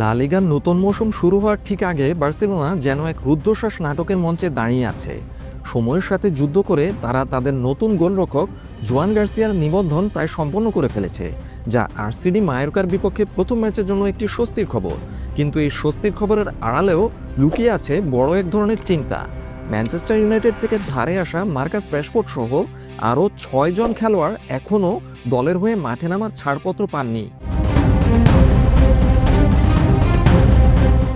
লা লিগার নতুন মৌসুম শুরু হওয়ার ঠিক আগে বার্সেলোনা যেন এক রুদ্ধশ্বাস নাটকের মঞ্চে দাঁড়িয়ে আছে। সময়ের সাথে যুদ্ধ করে তারা তাদের নতুন গোলরক্ষক জোয়ান গার্সিয়ার নিবন্ধন প্রায় সম্পন্ন করে ফেলেছে, যা আরসিডি মায়োরকার বিপক্ষে প্রথম ম্যাচের জন্য একটি স্বস্তির খবর। কিন্তু এই স্বস্তির খবরের আড়ালেও লুকিয়ে আছে বড় এক ধরনের চিন্তা। ম্যানচেস্টার ইউনাইটেড থেকে ধারে আসা মার্কাস র্যাশফোর্ড সহ আরও ছয়জন খেলোয়াড় এখনও দলের হয়ে মাঠে নামার ছাড়পত্র পাননি।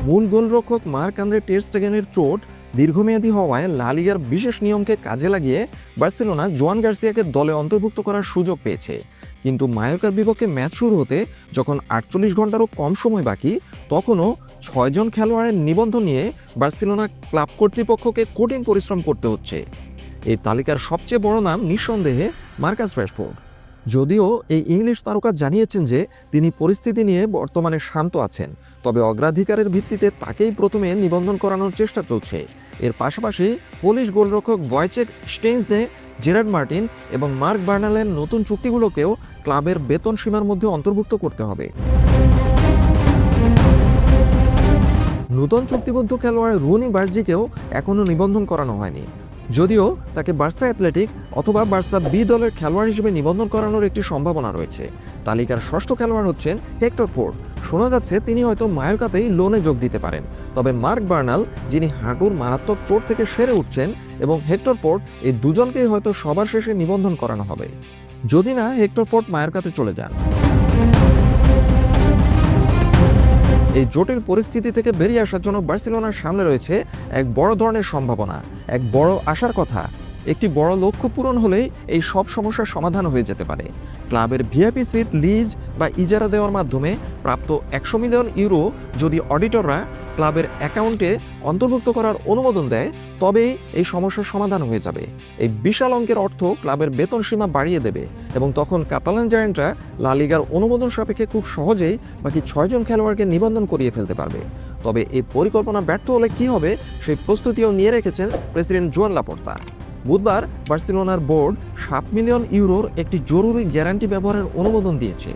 মূল গোলরক্ষক মার্ক আন্দ্রে টেস্টেগেনের চোট দীর্ঘমেয়াদী হওয়ায় লা লিগার বিশেষ নিয়মকে কাজে লাগিয়ে বার্সেলোনা জোয়ান গার্সিয়াকে দলে অন্তর্ভুক্ত করার সুযোগ পেয়েছে। কিন্তু মায়োকার বিপক্ষে ম্যাচ শুরু হতে যখন আটচল্লিশ ঘন্টারও কম সময় বাকি, তখনও ছয়জন খেলোয়াড়ের নিবন্ধন নিয়ে বার্সেলোনা ক্লাব কর্তৃপক্ষকে কঠিন পরিশ্রম করতে হচ্ছে। এই তালিকার সবচেয়ে বড় নাম নিঃসন্দেহে মার্কাস র্যাশফোর্ড। যদিও এই ইংলিশ তারকা জানিয়েছেন যে তিনি পরিস্থিতি নিয়ে বর্তমানে শান্ত আছেন, তবে অগ্রাধিকারের ভিত্তিতে তাকেই প্রথমে নিবন্ধন করানোর চেষ্টা চলছে। এর পাশাপাশি পোলিশ গোলরক্ষক ভয়চেক স্টেইনসনে জেরার্ড মার্টিন এবং মার্ক বার্নালের নতুন চুক্তিগুলোকেও ক্লাবের বেতন সীমার মধ্যে অন্তর্ভুক্ত করতে হবে। নতুন চুক্তিবদ্ধ খেলোয়াড় রুনি বার্জিকেও এখনও নিবন্ধন করানো হয়নি। যদিও তাকে বার্সা অ্যাথলেটিক অথবা বার্সা বি দলের খেলোয়াড় হিসেবে নিবন্ধন করানোর একটি সম্ভাবনা রয়েছে। তালিকার ষষ্ঠ খেলোয়াড় হচ্ছেন হেক্টর ফোর্ড। শোনা যাচ্ছে তিনি হয়তো মায়োরকাতেই লোনে যোগ দিতে পারেন। তবে মার্ক বার্নাল, যিনি হাঁটুর মারাত্মক চোট থেকে সেরে উঠছেন এবং হেক্টর ফোর্ড, এই দুজনকেই হয়তো সবার শেষে নিবন্ধন করানো হবে। যদি না, হেক্টর ফোর্ড মায়োরকাতে চলে যান। এই জটিল পরিস্থিতি থেকে বেরিয়ে আসার জন্য বার্সেলোনার সামনে রয়েছে এক বড় ধরনের সম্ভাবনা, এক বড় আশার কথা। একটি বড় লক্ষ্য পূরণ হলেই এই সব সমস্যার সমাধান হয়ে যেতে পারে। ক্লাবের ভিআইপি সিট, লিজ বা ইজারা দেওয়ার মাধ্যমে প্রাপ্ত একশো মিলিয়ন ইউরো যদি অডিটররা ক্লাবের অ্যাকাউন্টে অন্তর্ভুক্ত করার অনুমোদন দেয়, তবেই এই সমস্যার সমাধান হয়ে যাবে। এই বিশাল অঙ্কের অর্থ ক্লাবের বেতন সীমা বাড়িয়ে দেবে এবং তখন কাতালান জায়ান্টরা লা লিগার অনুমোদন সাপেক্ষে খুব সহজেই বাকি ছয়জন খেলোয়াড়কে নিবন্ধন করিয়ে ফেলতে পারবে। তবে এই পরিকল্পনা ব্যর্থ হলে কি হবে, সেই প্রস্তুতিও নিয়ে রেখেছেন প্রেসিডেন্ট জোয়ান লাপোর্তা। বুধবার বার্সেলোনার বোর্ড সাত মিলিয়ন ইউরোর একটি জরুরি গ্যারান্টি ব্যবহারের অনুমোদন দিয়েছে।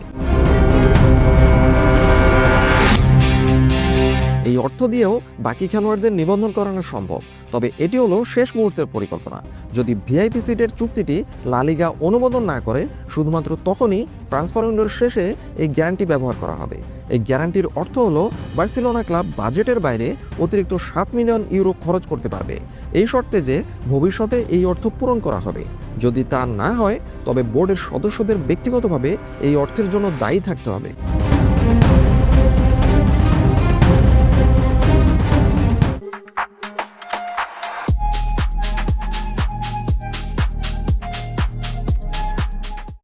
অর্থ দিয়েও বাকি খেলোয়াড়দের নিবন্ধন করানো সম্ভব। তবে এটি হলো শেষ মুহূর্তের পরিকল্পনা। যদি ভিআইপি সিটের চুক্তিটি লালিগা অনুমোদন না করে, শুধুমাত্র তখনই ট্রান্সফার উইন্ডোর শেষে এই গ্যারান্টি ব্যবহার করা হবে। এই গ্যারান্টির অর্থ হলো বার্সেলোনা ক্লাব বাজেটের বাইরে অতিরিক্ত সাত মিলিয়ন ইউরো খরচ করতে পারবে। এই শর্তে যে ভবিষ্যতে এই অর্থ পূরণ করা হবে। যদি তা না হয়, তবে বোর্ডের সদস্যদের ব্যক্তিগতভাবে এই অর্থের জন্য দায়ী থাকতে হবে।